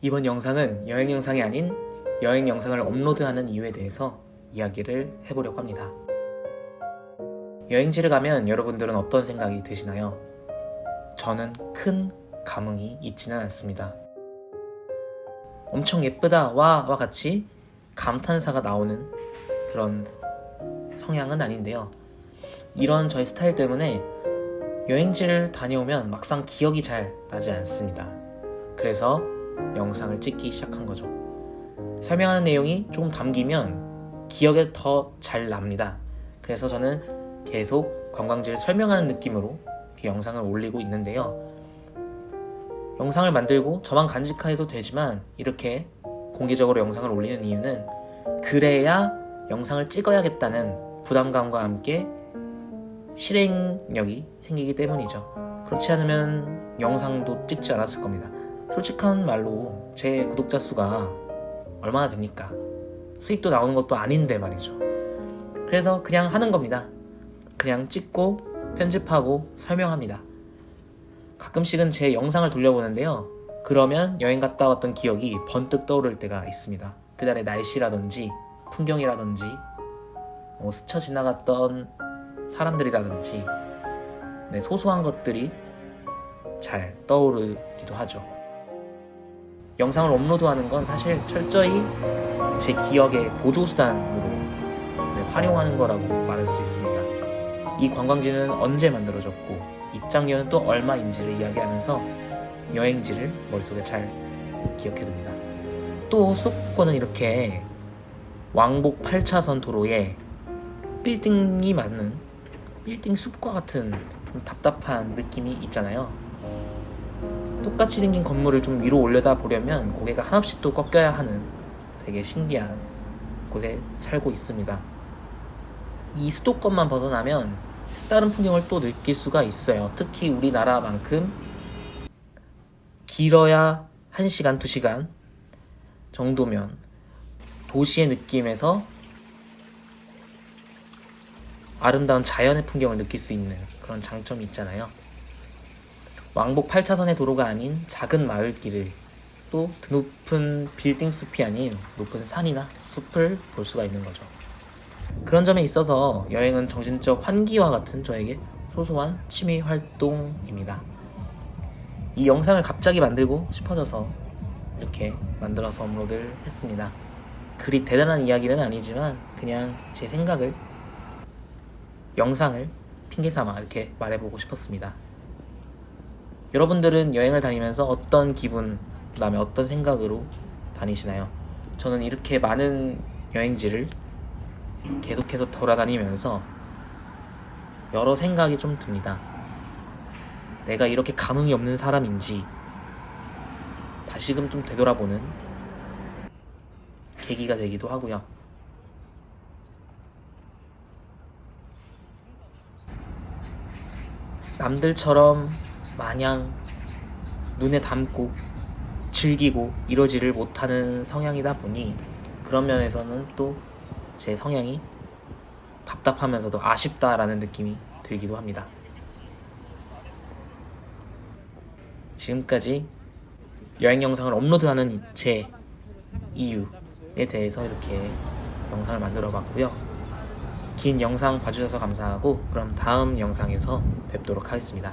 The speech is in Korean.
이번 영상은 여행 영상이 아닌 여행 영상을 업로드하는 이유에 대해서 이야기를 해보려고 합니다. 여행지를 가면 여러분들은 어떤 생각이 드시나요? 저는 큰 감흥이 있지는 않습니다. 엄청 예쁘다 와 와 같이 감탄사가 나오는 그런 성향은 아닌데요. 이런 저의 스타일 때문에 여행지를 다녀오면 막상 기억이 잘 나지 않습니다. 그래서 영상을 찍기 시작한 거죠. 설명하는 내용이 조금 담기면 기억에 더 잘 납니다. 그래서 저는 계속 관광지를 설명하는 느낌으로 그 영상을 올리고 있는데요. 영상을 만들고 저만 간직해도 되지만 이렇게 공개적으로 영상을 올리는 이유는 그래야 영상을 찍어야겠다는 부담감과 함께 실행력이 생기기 때문이죠. 그렇지 않으면 영상도 찍지 않았을 겁니다. 솔직한 말로 제 구독자 수가 얼마나 됩니까? 수익도 나오는 것도 아닌데 말이죠. 그래서 그냥 하는 겁니다. 그냥 찍고 편집하고 설명합니다. 가끔씩은 제 영상을 돌려보는데요. 그러면 여행 갔다 왔던 기억이 번뜩 떠오를 때가 있습니다. 그날의 날씨라든지 풍경이라든지 뭐 스쳐 지나갔던 사람들이라든지 네, 소소한 것들이 잘 떠오르기도 하죠. 영상을 업로드하는 건 사실 철저히 제 기억의 보조수단으로 네, 활용하는 거라고 말할 수 있습니다. 이 관광지는 언제 만들어졌고 입장료는 또 얼마인지를 이야기하면서 여행지를 머릿속에 잘 기억해둡니다. 또 수도권은 이렇게 왕복 8차선 도로에 빌딩이 많은 빌딩 숲과 같은 좀 답답한 느낌이 있잖아요. 똑같이 생긴 건물을 좀 위로 올려다 보려면 고개가 한없이 또 꺾여야 하는 되게 신기한 곳에 살고 있습니다. 이 수도권만 벗어나면 다른 풍경을 또 느낄 수가 있어요. 특히 우리나라만큼 길어야 1시간, 2시간 정도면 도시의 느낌에서 아름다운 자연의 풍경을 느낄 수 있는 그런 장점이 있잖아요. 왕복 8차선의 도로가 아닌 작은 마을길을 또 드높은 빌딩 숲이 아닌 높은 산이나 숲을 볼 수가 있는 거죠. 그런 점에 있어서 여행은 정신적 환기와 같은 저에게 소소한 취미 활동입니다. 이 영상을 갑자기 만들고 싶어져서 이렇게 만들어서 업로드를 했습니다. 그리 대단한 이야기는 아니지만 그냥 제 생각을 영상을 핑계 삼아 이렇게 말해보고 싶었습니다. 여러분들은 여행을 다니면서 어떤 기분, 그 다음에 어떤 생각으로 다니시나요? 저는 이렇게 많은 여행지를 계속해서 돌아다니면서 여러 생각이 좀 듭니다. 내가 이렇게 감흥이 없는 사람인지 다시금 좀 되돌아보는 계기가 되기도 하고요. 남들처럼 마냥 눈에 담고 즐기고 이러지를 못하는 성향이다 보니 그런 면에서는 또 제 성향이 답답하면서도 아쉽다라는 느낌이 들기도 합니다. 지금까지 여행 영상을 업로드하는 제 이유에 대해서 이렇게 영상을 만들어 봤고요. 긴 영상 봐주셔서 감사하고 그럼 다음 영상에서 뵙도록 하겠습니다.